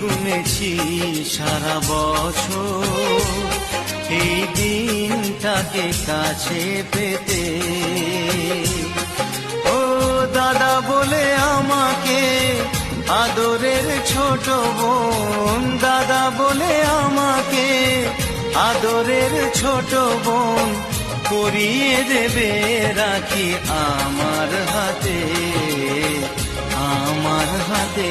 গুনেছি সারা বছর। এই দিনটাকে কাছে পেতে। ও দাদা বলে আমাকে আদরের ছোট বোন। দাদা বলে আমাকে আদরের ছোট বোন। পরিয়ে দেবে রাখি আমার হাতে। তোমার হাতে।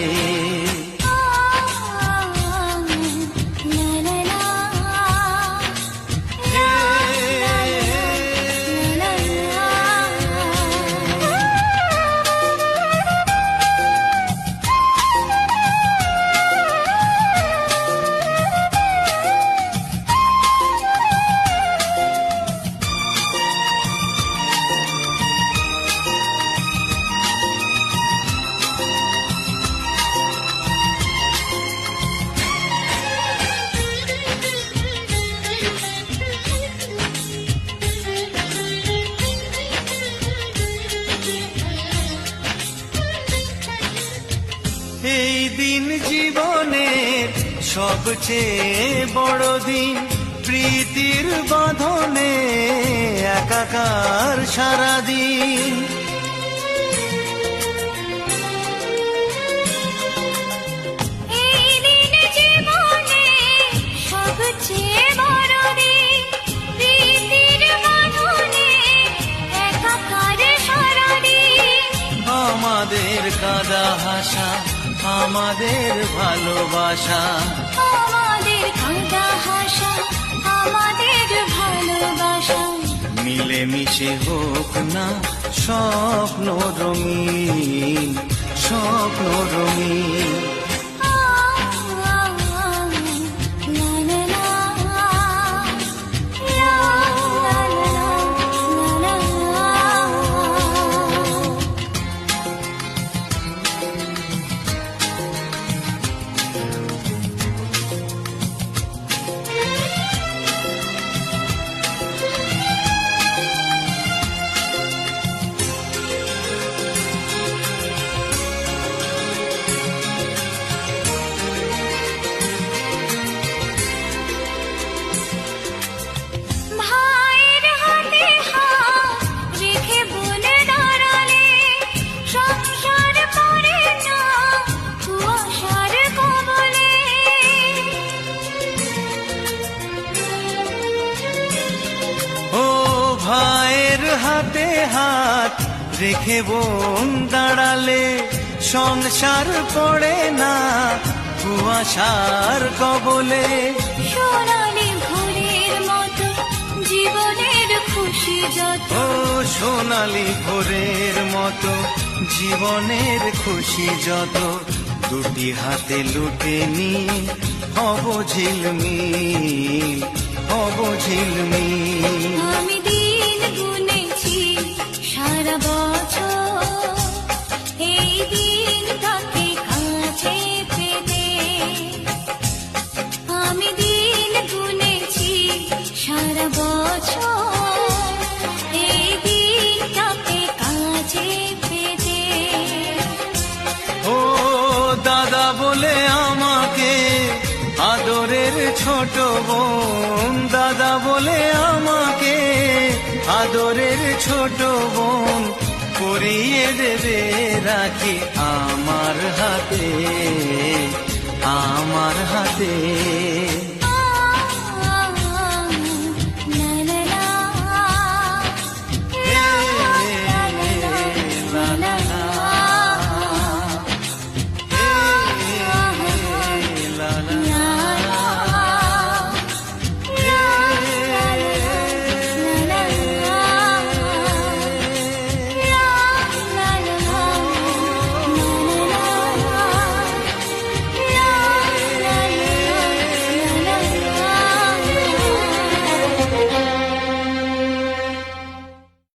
এই দিন জীবনের সবচেয়ে বড় দিন। প্রীতির বাঁধনে একাকার সারাদিন। আমাদের কাদা হাসা আমাদের ভালোবাসা। আমাদের কাঁদা হাসা আমাদের ভালোবাসা। মিলেমিশে হোক না স্বপ্ন রঙিন স্বপ্ন রঙিন। রেখে বোন দাঁড়ালে সংসার পড়ে না কুয়াশার কবলে। সোনালি ভোরের মতো জীবনের খুশি যত। সোনালি ভোরের মতো জীবনের খুশি যত। দুটি হাতে লুটে নি হব ঝিলমিল হব ঝিলমিল। আমি দিন গুনেছি বলে আমাকে, আদরের ছোট বোন। দাদা বলে আমাকে, আদরের ছোট বোন। পরিয়ে দেবে রাখি আমার হাতে আমার হাতে।